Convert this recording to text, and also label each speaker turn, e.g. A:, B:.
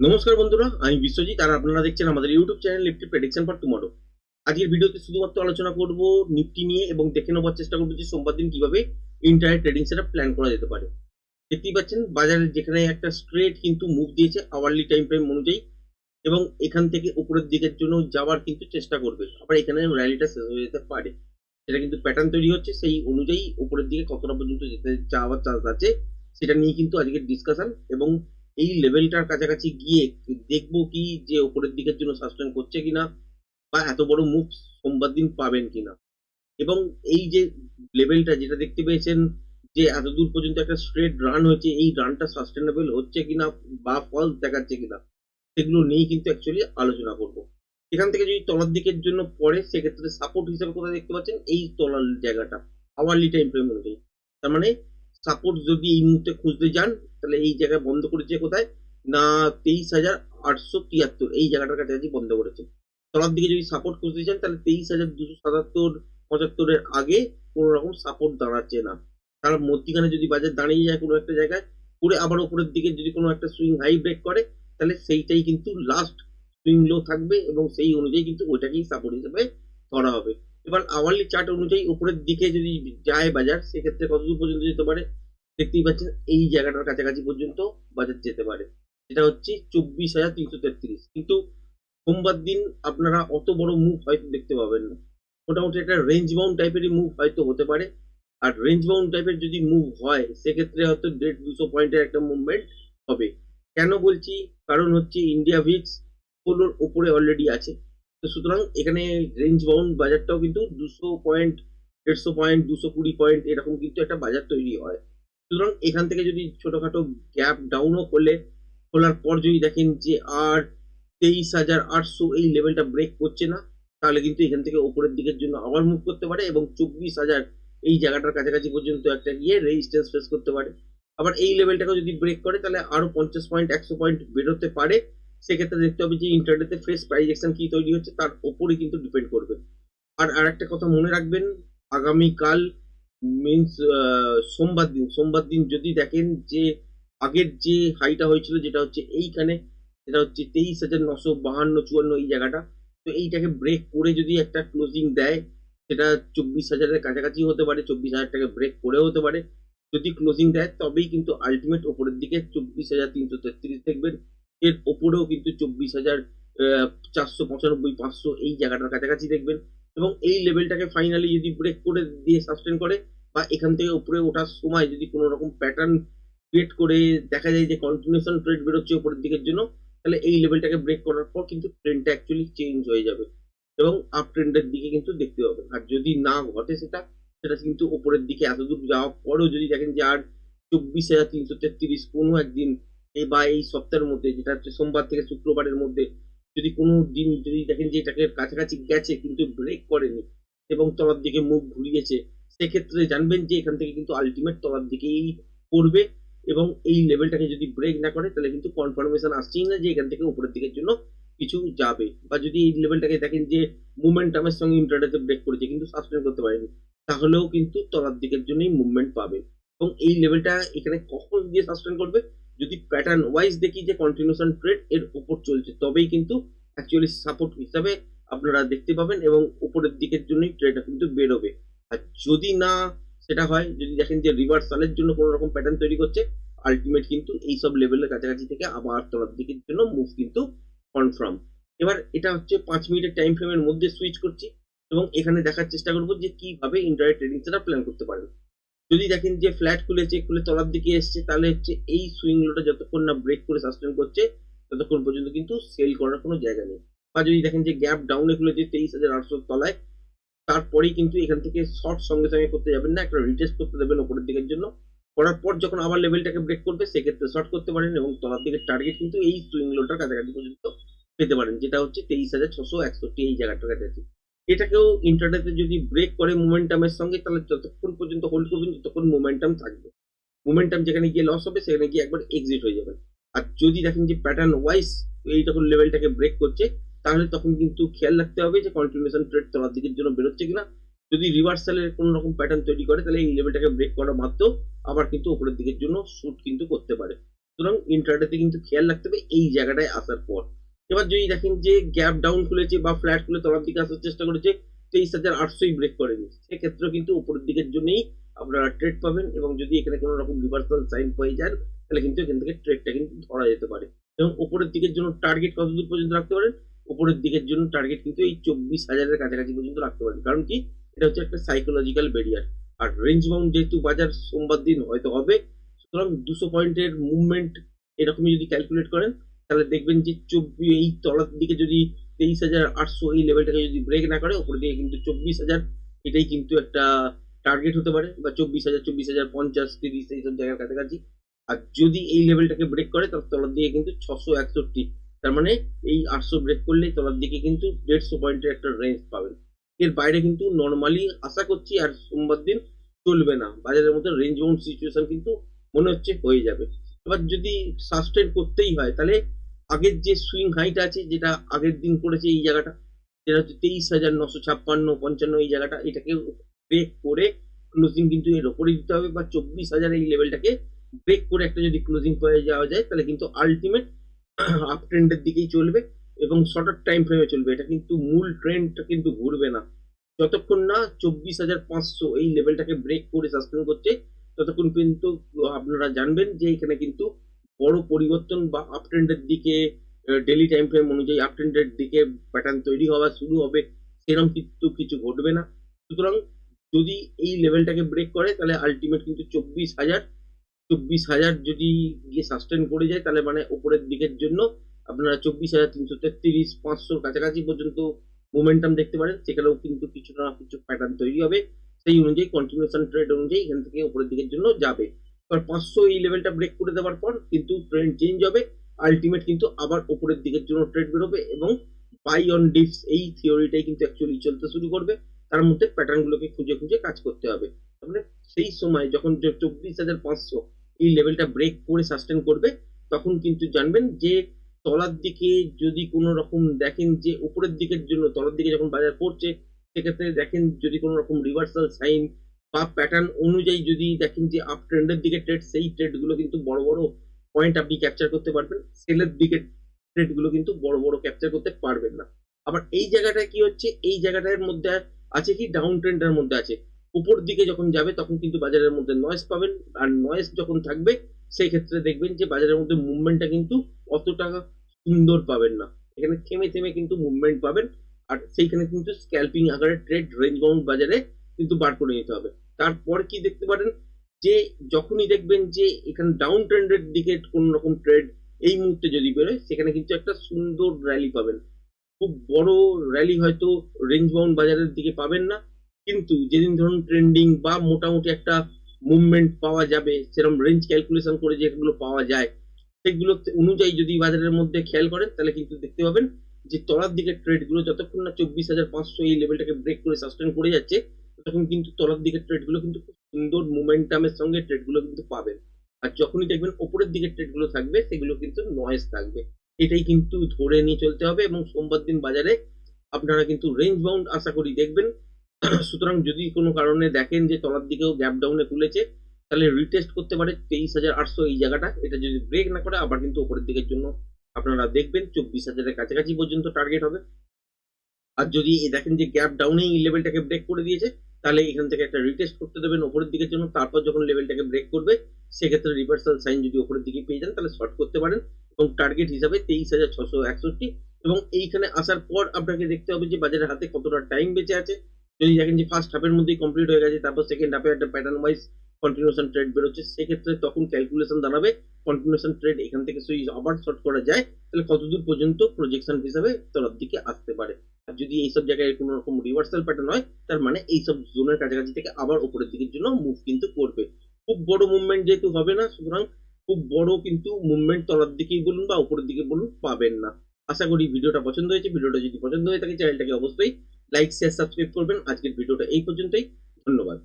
A: নমস্কার বন্ধুরা, আমি বিশ্বজিৎ, আর আপনারা দেখছেন আমাদের YouTube channel Nifty prediction for tomorrow আজকের ভিডিওতে শুধুমাত্র আলোচনা করব নিফটি নিয়ে এবং দেখে নেওয়ার চেষ্টা করব যে সোমবার দিন কীভাবে ইন্টারনেট ট্রেডিং সেটা প্ল্যান করা যেতে পারে। দেখতেই পাচ্ছেন, বাজারে যেখানে একটা স্ট্রেট কিন্তু মুভ দিয়েছে আওয়ারলি টাইম ফ্রেম অনুযায়ী এবং এখান থেকে উপরের দিকের জন্য যাওয়ার কিন্তু চেষ্টা করবে। আবার এখানে র্যালিটা শেষ হয়ে যেতে পারে। সেটা কিন্তু প্যাটার্ন তৈরি হচ্ছে, সেই অনুযায়ী উপরের দিকে কতটা পর্যন্ত যেতে যাওয়ার চান্স আছে, সেটা নিয়ে কিন্তু আজকের ডিসকাশন এবং এই লেভেলটার কাছাকাছি গিয়ে দেখব কি যে উপরের দিকের জন্য সাস্টেন করছে কিনা বা এত বড় মুভ সোমবার দিন পাবেন কিনা। এবং এই যে লেভেলটা যেটা দেখতে পেয়েছেন যে এত দূর পর্যন্ত একটা স্ট্রেট রান হয়েছে, এই রানটা সাস্টেনেবল হচ্ছে কিনা বা ফলস দেখাচ্ছে কিনা, সেগুলো নিয়েই কিন্তু অ্যাকচুয়ালি আলোচনা করব। এখান থেকে যদি তলার দিকের জন্য পড়ে, সেক্ষেত্রে সাপোর্ট হিসেবে কোথায় দেখতে পাচ্ছেন? এই তলার জায়গাটা, আওয়ারলি টাইম ফ্রেম অনুযায়ী। তার মানে সাপোর্ট যদি এই মুহূর্তে খুঁজতে যান তাহলে এই জায়গায় বন্ধ করেছে কোথায়? না, তেইশ হাজার আটশো তিয়াত্তর। এই জায়গাটার কাছাকাছি বন্ধ করেছে। তলার দিকে যদি সাপোর্ট খুঁজতে চান, তাহলে তেইশ হাজার দুশো সাতাত্তর, পঁচাত্তরের আগে কোনো রকম সাপোর্ট দাঁড়াচ্ছে না। তার মধ্যিখানে যদি বাজার দাঁড়িয়ে যায় কোনো একটা জায়গায়, করে আবার উপরের দিকে যদি কোনো একটা সুইং হাই ব্রেক করে, তাহলে সেইটাই কিন্তু লাস্ট সুইং লো থাকবে এবং সেই অনুযায়ী কিন্তু ওইটাকেই সাপোর্ট হিসেবে ধরা হবে। এবার আওয়ারলি চার্ট অনুযায়ী উপরের দিকে যদি যায় বাজার, সেক্ষেত্রে কতদূর পর্যন্ত যেতে পারে? দেখতেই পাচ্ছেন, এই জায়গাটার কাছাকাছি পর্যন্ত বাজার যেতে পারে। এটা হচ্ছে চব্বিশ হাজার তিনশো তেত্রিশ। কিন্তু সোমবার দিন আপনারা অত বড় মুভ হয়তো দেখতে পাবেন না। মোটামুটি একটা রেঞ্জ বাউন্ড টাইপেরই মুভ হয়তো হতে পারে। আর রেঞ্জ বাউন্ড টাইপের যদি মুভ হয়, সেক্ষেত্রে হয়তো দেড় দুশো পয়েন্টের একটা মুভমেন্ট হবে। কেন বলছি? কারণ হচ্ছে ইন্ডিয়া ভিক্স ষোলোর ওপরে অলরেডি আছে। তো সুতরাং এখানে রেঞ্জ বাউন্ড বাজারটাও কিন্তু দুশো পয়েন্ট দেড়শো পয়েন্ট দুশো কুড়ি পয়েন্ট এরকম কিন্তু একটা বাজার তৈরি হয়। সুতরাং এখান থেকে যদি ছোটখাটো গ্যাপ ডাউনও করলে, খোলার পর যদি দেখেন যে আর তেইশ হাজার আটশো এই লেভেলটা ব্রেক করছে না, তাহলে কিন্তু এখান থেকে ওপরের দিকের জন্য আবার মুভ করতে পারে এবং চব্বিশ হাজার এই জায়গাটার কাছাকাছি পর্যন্ত একটা গিয়ে রেজিস্ট্যান্স ফেস করতে পারে। আবার এই লেভেলটাকে যদি ব্রেক করে, তাহলে আরও পঞ্চাশ পয়েন্ট একশো পয়েন্ট বেরোতে পারে। সেক্ষেত্রে দেখতে হবে যে ইন্টারনেটে ফ্রেশ প্রাইস অ্যাকশন কি তৈরি হচ্ছে, তার ওপরে কিন্তু ডিপেন্ড করবে। আর আরেকটা কথা মনে রাখবেন, আগামীকাল মিনস সোমবার দিন সোমবার দিন যদি দেখেন যে আগের যে হাইটা হয়েছিল যেটা হচ্ছে এইখানে, সেটা হচ্ছে তেইশ হাজার নশো বাহান্ন চুয়ান্ন এই জায়গাটা, তো এইটাকে ব্রেক করে যদি একটা ক্লোজিং দেয়, সেটা চব্বিশ হাজারের কাছাকাছি হতে পারে, চব্বিশ হাজার টাকা ব্রেক করে হতে পারে। যদি ক্লোজিং দেয়, তবেই কিন্তু আলটিমেট ওপরের দিকে চব্বিশ হাজার তিনশো তেত্রিশ দেখবেন। এর ওপরেও কিন্তু চব্বিশ হাজার চারশো পঁচানব্বই, পাঁচশো এই জায়গাটার কাছাকাছি দেখবেন। এবং এই লেভেলটাকে ফাইনালি যদি ব্রেক করে দিয়ে সাস্টেন করে বা এখান থেকে উপরে ওঠার সময় যদি কোনো রকম প্যাটার্ন ক্রিয়েট করে দেখা যায় যে কন্টিনিউশন ট্রেড বেরোচ্ছে উপরের দিকের জন্য, তাহলে এই লেভেলটাকে ব্রেক করার পর কিন্তু ট্রেন্ডটা অ্যাকচুয়ালি চেঞ্জ হয়ে যাবে। এবং আপ ট্রেন্ডের দিকে কিন্তু দেখতে পাবে আর যদি না ঘটে সেটা সেটা কিন্তু উপরের দিকে এতদূর যাওয়ার পরেও যদি দেখেন যে আর চব্বিশ হাজার তিনশো তেত্রিশ কোনো একদিন এই বা এই সপ্তাহের মধ্যে, যেটা হচ্ছে সোমবার থেকে শুক্রবারের মধ্যে যদি কোনো দিন যদি দেখেন যে এটাকে কাছাকাছি গেছে কিন্তু ব্রেক করেনি এবং তলার দিকে মুখ ঘুরিয়েছে, সেক্ষেত্রে জানবেন যে এখান থেকে কিন্তু আলটিমেট তলার দিকেই পড়বে এবং এই লেভেলটাকে যদি ব্রেক না করে তাহলে কিন্তু কনফার্মেশন আসছেই না যে এখান থেকে উপরের দিকের জন্য কিছু যাবে বা যদি এই লেভেলটাকে দেখেন যে মুভমেন্টামের সঙ্গে ইন্টারনেটে ব্রেক করেছে কিন্তু সাসপেন্ড করতে পারেনি, তাহলেও কিন্তু তলার দিকের জন্যই মুভমেন্ট পাবে এবং এই লেভেলটা এখানে কখন দিয়ে সাসপেন্ড করবে যদি প্যাটার্ন ওয়াইজ দেখি যে কন্টিনিউশন ট্রেড এর উপর চলছে, তবেই কিন্তু অ্যাকচুয়ালি সাপোর্ট হিসাবে আপনারা দেখতে পাবেন এবং উপরের দিকের জন্যই ট্রেডটা কিন্তু বেরোবে। আর যদি না সেটা হয়, যদি দেখেন যে রিভার্সালের জন্য কোনো রকম প্যাটার্ন তৈরি করছে আলটিমেট কিন্তু এই সব লেভেলের কাছাকাছি থেকে আবার তলার দিকের জন্য মুভ কিন্তু কনফার্ম এবার এটা হচ্ছে পাঁচ মিনিটের টাইম ফ্রেমের মধ্যে সুইচ করছি এবং এখানে দেখার চেষ্টা করব যে কীভাবে ইন্টারনেট ট্রেডিং সেটা প্ল্যান করতে পারেন। যদি দেখেন যে ফ্ল্যাট খুলেছে খুলে তলার দিকে এসছে, তাহলে হচ্ছে এই সুইং লোটা যতক্ষণ না ব্রেক করে সাস্টেন করছে, ততক্ষণ পর্যন্ত কিন্তু সেল করার কোনো জায়গা নেই। বা যদি দেখেন যে গ্যাপ ডাউনে খুলেছে তেইশ হাজার আটশো তলায়, তারপরেই কিন্তু এখান থেকে শর্ট সঙ্গে সঙ্গে করতে যাবেন না, একটা রিটেস্ট করতে দেবেন ওপরের দিকের জন্য। করার পর যখন আবার লেভেলটাকে ব্রেক করবে, সেক্ষেত্রে শর্ট করতে পারেন এবং তলার দিকের টার্গেট কিন্তু এই সুইং লোটার কাছাকাছি পর্যন্ত পেতে পারেন, যেটা হচ্ছে তেইশ হাজার ছশো একষট্টি এই জায়গাটার কাছাকাছি। এটাকেও ইন্টারনেটে যদি ব্রেক করে মোমেন্টামের সঙ্গে, তাহলে যতক্ষণ পর্যন্ত হোল্ড করবেন, ততক্ষণ মোমেন্টাম থাকবে। মোমেন্টাম যেখানে গিয়ে লস হবে, সেখানে গিয়ে একবার এক্সিট হয়ে যাবেন। আর যদি দেখেন যে প্যাটার্ন ওয়াইজ এই যখন লেভেলটাকে ব্রেক করছে, তাহলে তখন কিন্তু খেয়াল রাখতে হবে যে কন্টিনিউশন ট্রেড তলার দিকের জন্য বেরোচ্ছে কিনা। যদি রিভার্সালের কোনো রকম প্যাটার্ন তৈরি করে, তাহলে এই লেভেলটাকে ব্রেক করা মাত্র আবার কিন্তু উপরের দিকের জন্য শুট কিন্তু করতে পারে। সুতরাং ইন্টারডেতে কিন্তু খেয়াল রাখতে হবে, এই জায়গাটায় আসার পর। এবার যদি দেখেন যে গ্যাপ ডাউন খুলেছে বা ফ্ল্যাট খুলে তলার দিকে আসার চেষ্টা করেছে, তেইশ হাজার আটশোই ব্রেক করেনি। সেক্ষেত্রেও কিন্তু উপরের দিকের জন্যই আপনারা ট্রেড পাবেন এবং যদি এখানে কোনো রকম রিভার্সাল সাইন পেয়ে যান, তাহলে কিন্তু এখান থেকে ট্রেডটা কিন্তু ধরা যেতে পারে। এবং উপরের দিকের জন্য টার্গেট কত দূর পর্যন্ত রাখতে পারেন? উপরের দিকের জন্য টার্গেট কিন্তু এই চব্বিশ হাজারের কাছাকাছি পর্যন্ত রাখতে পারেন। কারণ কি? এটা হচ্ছে একটা সাইকোলজিক্যাল ব্যারিয়ার আর রেঞ্জ বাউন্ড যেহেতু বাজার সোমবার দিন হয়তো হবে, সুতরাং দুশো পয়েন্টের মুভমেন্ট এরকমই যদি ক্যালকুলেট করেন তাহলে দেখবেন যে চব্বিশ এই তলার দিকে যদি তেইশ হাজার আটশো এই লেভেলটাকে যদি ব্রেক না করে, উপরের দিকে কিন্তু চব্বিশ হাজার। এটাই কিন্তু একটা টার্গেট হতে পারে, বা চব্বিশ হাজার চব্বিশ হাজার, পঞ্চাশ, তিরিশ, এইসব জায়গার কাছাকাছি। আর যদি এই লেভেলটাকে ব্রেক করে তার তলার দিকে কিন্তু ছশো একষট্টি। তার মানে এই আটশো ব্রেক করলেই তলার দিকে কিন্তু দেড়শো পয়েন্টের একটা রেঞ্জ পাবেন। এর বাইরে কিন্তু নর্মালি আশা করছি আর সোমবার দিন চলবে না। বাজারের মধ্যে রেঞ্জ বাউন্ড সিচুয়েশন কিন্তু মনে হচ্ছে হয়ে যাবে। এবার যদি সাস্টেন করতেই হয়, তাহলে আগের যে সুইং হাইট আছে, যেটা আগের দিন করেছে এই জায়গাটা যেটা হচ্ছে তেইশ হাজার নশো ছাপ্পান্ন, পঞ্চান্ন এই জায়গাটা, এটাকে ব্রেক করে ক্লোজিং কিন্তু এর ওপরে দিতে হবে, বা চব্বিশ হাজার এই লেভেলটাকে ব্রেক করে একটা যদি ক্লোজিং পেয়ে যাওয়া যায়, তাহলে কিন্তু আলটিমেট আপ ট্রেন্ডের দিকেই চলবে এবং শর্টার টাইম ফ্রেমে চলবে। এটা কিন্তু মূল ট্রেন্ডটা কিন্তু ঘুরবে না। যতক্ষণ না চব্বিশ হাজার পাঁচশো এই লেভেলটাকে ব্রেক করে সাসপেন্ড করছে ততক্ষণ কিন্তু আপনারা জানবেন যে এখানে কিন্তু বড় পরিবর্তন বা আপ ট্রেন্ডের দিকে ডেলি টাইম ফ্রেম অনুযায়ী আপ ট্রেন্ডের দিকে প্যাটার্ন তৈরি হওয়া শুরু হবে, সেরকম কিন্তু কিছু ঘটবে না। সুতরাং যদি এই লেভেলটাকে ব্রেক করে, তাহলে আলটিমেট কিন্তু চব্বিশ হাজার চব্বিশ হাজার যদি গিয়ে সাস্টেন করে যায়, তাহলে মানে ওপরের দিকের জন্য আপনারা চব্বিশ হাজার তিনশো তেত্রিশ, পাঁচশোর কাছাকাছি পর্যন্ত মোমেন্টাম দেখতে পারেন। সেখানেও কিন্তু কিছু না কিছু প্যাটার্ন তৈরি হবে। সেই অনুযায়ী কন্টিনিউশন ট্রেড অনুযায়ী এখান থেকে উপরের দিকের জন্য যাবে। এবার পাঁচশো এই লেভেলটা ব্রেক করে দেওয়ার পর কিন্তু ট্রেন্ড চেঞ্জ হবে। আলটিমেট কিন্তু আবার উপরের দিকের জন্য ট্রেড বেরোবে এবং বাই অন ডিপস এই থিওরিটাই কিন্তু অ্যাকচুয়ালি চলতে শুরু করবে। তার মধ্যে প্যাটার্নগুলোকে খুঁজে খুঁজে কাজ করতে হবে। তাহলে সেই সময় যখন চব্বিশ হাজার পাঁচশো এই লেভেলটা ব্রেক করে সাস্টেন করবে, তখন কিন্তু জানবেন যে তলার দিকে যদি কোনো রকম দেখেন যে উপরের দিকের জন্য, তলার দিকে যখন বাজার পড়ছে সেক্ষেত্রে দেখেন যদি কোনো রকম রিভার্সাল সাইন বা প্যাটার্ন অনুযায়ী যদি দেখেন যে আপ ট্রেন্ডের দিকে ট্রেড সেই ট্রেডগুলো কিন্তু বড় বড় পয়েন্ট আপনি ক্যাপচার করতে পারবেন। সেলের দিকে ট্রেডগুলো কিন্তু বড় বড় ক্যাপচার করতে পারবেন না। আবার এই জায়গাটায় কি হচ্ছে? এই জায়গাটার মধ্যে আছে কি? ডাউন ট্রেন্ডের মধ্যে আছে। উপর দিকে যখন যাবে তখন কিন্তু বাজারের মধ্যে নয়েস পাবেন। আর নয়েস যখন থাকবে, সেই ক্ষেত্রে দেখবেন যে বাজারের মধ্যে মুভমেন্টটা কিন্তু অতটা সুন্দর পাবেন না। এখানে থেমে থেমে কিন্তু মুভমেন্ট পাবেন। আর সেইখানে কিন্তু স্ক্যাল্পিং আকারে ট্রেড রেঞ্জ বাউন্ড বাজারে কিন্তু বার করে নিতে হবে। তারপর কি দেখতে পারেন? যে যখনই দেখবেন যে এখানে ডাউন ট্রেন্ডের দিকে কোন রকম ট্রেড এই মুহূর্তে যদি বেরোয়, সেখানে কিন্তু একটা সুন্দর র্যালি পাবেন। খুব বড় র্যালি হয়তো রেঞ্জ বাউন্ড বাজারের দিকে পাবেন না, কিন্তু যেদিন ধরুন ট্রেন্ডিং বা মোটামুটি একটা মুভমেন্ট পাওয়া যাবে সেরকম রেঞ্জ ক্যালকুলেশন করে যেগুলো পাওয়া যায়, সেগুলো অনুযায়ী যদি বাজারের মধ্যে খেয়াল করেন, তাহলে কিন্তু দেখতে পাবেন যে তলার দিকের ট্রেডগুলো যতক্ষণ না চব্বিশ হাজার পাঁচশো এই লেভেলটাকে ব্রেক করে সাস্টেন করে যাচ্ছে তখন কিন্তু তলার দিকের ট্রেডগুলো কিন্তু খুব সুন্দর মোমেন্টামের সঙ্গে ট্রেডগুলো কিন্তু পাবেন। আর যখনই দেখবেন ওপরের দিকের ট্রেডগুলো থাকবে, সেগুলো কিন্তু নয়েজ থাকবে। এটাই কিন্তু ধরে নিয়ে চলতে হবে এবং সোমবার দিন বাজারে আপনারা কিন্তু রেঞ্জ বাউন্ড আশা করি দেখবেন। সুতরাং যদি কোনো কারণে দেখেন যে তলার দিকেও গ্যাপ ডাউনে খুলেছে, তাহলে রিটেস্ট করতে পারে তেইশ হাজার আটশো এই জায়গাটা। এটা যদি ব্রেক না করে, আবার কিন্তু ওপরের দিকের জন্য আপনারা দেখবেন চব্বিশ হাজারের কাছাকাছি পর্যন্ত টার্গেট হবে। আর যদি দেখেন যে গ্যাপ ডাউনে এই লেভেলটাকে ব্রেক করে দিয়েছে, তাহলে এখান থেকে একটা রিটেস্ট করতে দেবেন ওপরের দিকের জন্য তারপর যখন লেভেলটাকে ব্রেক করবে, সেক্ষেত্রে রিভার্সাল সাইন যদি ওপরের দিকে পেয়ে যান, তাহলে শর্ট করতে পারেন এবং টার্গেট হিসাবে তেইশ হাজার ছশো একষট্টি। এবং এইখানে আসার পর আপনাকে দেখতে হবে যে বাজারের হাতে কতটা টাইম বেঁচে আছে। যদি দেখেন যে ফার্স্ট হাফের মধ্যেই কমপ্লিট হয়ে গেছে, তারপর সেকেন্ড হাফে একটা প্যাটার্ন ওয়াইজ কন্টিনিউশন ট্রেড বেরোচ্ছে, সেক্ষেত্রে তখন ক্যালকুলেশন দাঁড়াবে কন্টিনিউশন ট্রেড এখান থেকে সুই আবার শর্ট করা যায়, তাহলে কতদূর পর্যন্ত প্রজেকশন হিসাবে তরফ দিকে আসতে পারে? আর যদি এইসব জায়গায় কোনো রকম রিভার্সাল প্যাটার্ন হয়, তার মানে এইসব জোনের কাছাকাছি থেকে আবার উপরের দিকের জন্য মুভ কিন্তু করবে। খুব বড় মুভমেন্ট যেহেতু হবে না, সুতরাং খুব বড় কিন্তু মুভমেন্ট তলার দিকেই বলুন বা উপরের দিকে বলুন পাবেন না। আশা করি ভিডিওটা পছন্দ হয়েছে। ভিডিওটা যদি পছন্দ হয়ে থাকে চ্যানেলটাকে অবশ্যই লাইক শেয়ার সাবস্ক্রাইব করবেন। আজকের ভিডিওটা এই পর্যন্তই। ধন্যবাদ।